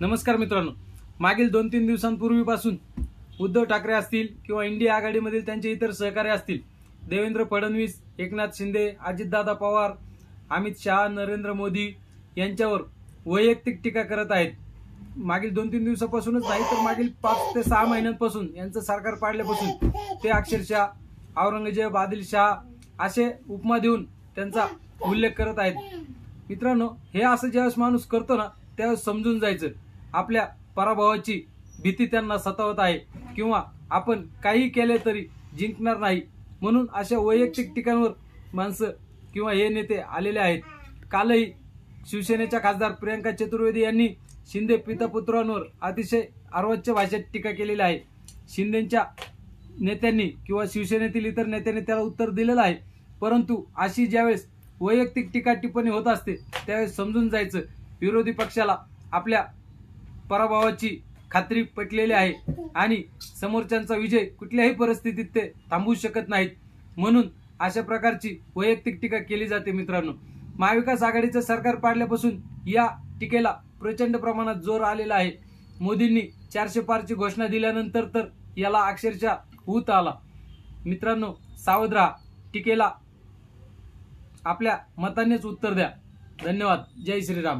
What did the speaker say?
नमस्कार मित्रांनो. मागील दोन तीन दिवसांपूर्वीपासून उद्धव ठाकरे असतील किंवा इंडिया आघाडीमधील त्यांचे इतर सहकारी असतील देवेंद्र फडणवीस एकनाथ शिंदे अजितदादा पवार अमित शहा नरेंद्र मोदी यांच्यावर वैयक्तिक टीका करत आहेत. मागील दोन तीन दिवसापासूनच नाही तर मागील पाच ते सहा महिन्यांपासून यांचं सरकार पाडल्यापासून ते अक्षरशः औरंगजेब आदिलशाह असे उपमा देऊन त्यांचा उल्लेख करत आहेत. मित्रांनो हे असं ज्यावेळेस माणूस करतो ना त्यावेळेस समजून जायचं. आपल्या पराभवाची भीती त्यांना सतावत आहे किंवा आपण काही केले तरी जिंकणार नाही. म्हणून अशा वैयक्तिक ठिकाणावर माणसं किंवा हे नेते आलेले आहेत. कालही शिवसेनेच्या खासदार प्रियंका चतुर्वेदी यांनी शिंदे पितापुत्रांवर अतिशय अर्वाच्य भाषेत टीका केलेली आहे. शिंदेच्या नेत्यांनी किंवा शिवसेनेतील इतर नेत्यांनी त्याला उत्तर दिलेलं आहे. परंतु अशी ज्यावेळेस वैयक्तिक टीका टिप्पणी होत असते त्यावेळेस समजून जायचं विरोधी पक्षाला आपल्या पराभवाची खात्री पटलेली आहे. आणि समोरच्यांचा विजय कुठल्याही परिस्थितीत ते थांबवू शकत नाहीत. म्हणून अशा प्रकारची वैयक्तिक टीका केली जाते मित्रांनो. महाविकास आघाडीचं सरकार पाडल्यापासून या टीकेला प्रचंड प्रमाणात जोर आलेला आहे. मोदींनी चारशे पारची घोषणा दिल्यानंतर तर याला अक्षरशः हूत आला. मित्रांनो सावध राहा. टीकेला आपल्या मतानेच उत्तर द्या. धन्यवाद. जय श्रीराम.